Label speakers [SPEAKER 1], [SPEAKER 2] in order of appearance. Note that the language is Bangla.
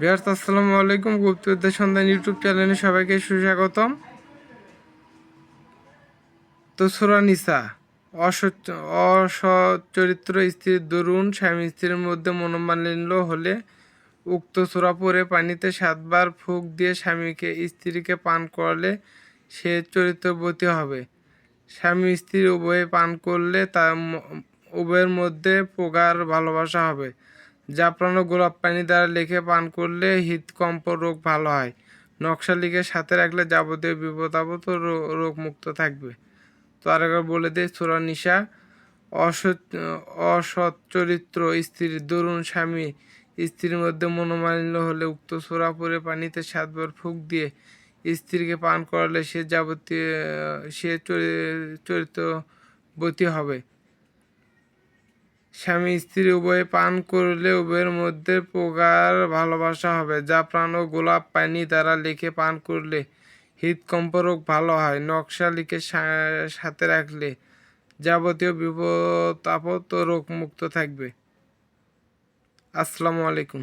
[SPEAKER 1] বিহার্স আসসালামু আলাইকুম। গুপ্তবিদ্যা সন্ধান ইউটিউব চ্যানেলে সবাইকে সুস্বাগতম। তো সুরা নিসা অসৎ অসৎ চরিত্র স্ত্রীর দরুন, স্বামী স্ত্রীর মধ্যে মনোমালিন্য হলে উক্ত সুরা পরে পানিতে সাতবার ফুক দিয়ে স্বামীকে, স্ত্রীকে পান করলে সে চরিত্রবতী হবে। স্বামী স্ত্রী উভয়ে পান করলে তার উভয়ের মধ্যে প্রগাঢ় ভালোবাসা হবে। জাফরান ও গোলাপ পানি দ্বারা লিখে পান করলে হৃদকম্প রোগ ভালো হয়। নকশা লিখে সাথে রাখলে যাবতীয় বিপদ আপদ ও রো- রোগমুক্ত থাকবে। তো আরেকবার বলে দিই সুরা নিশা অসৎ অসৎ চরিত্র স্ত্রীর দরুণ স্বামী, স্ত্রীর মধ্যে মনোমালিন্য হলে উক্ত সোরা পরে পানিতে সাতবার ফুক দিয়ে স্ত্রীকে পান করালে সে যাবতীয় সে চরি- চরিত্রবতী হবে। স্বামী স্ত্রী উভয়ে পান করলে উভয়ের মধ্যে প্রগাঢ় ভালোবাসা হবে। যা প্রাণ ও গোলাপ পানি দ্বারা লিখে পান করলে হৃদকম্প রোগ ভালো হয়। নকশা লিখে সাথে রাখলে যাবতীয় বিপদ আপদ ও রোগ মুক্ত থাকবে। আসসালামু আলাইকুম।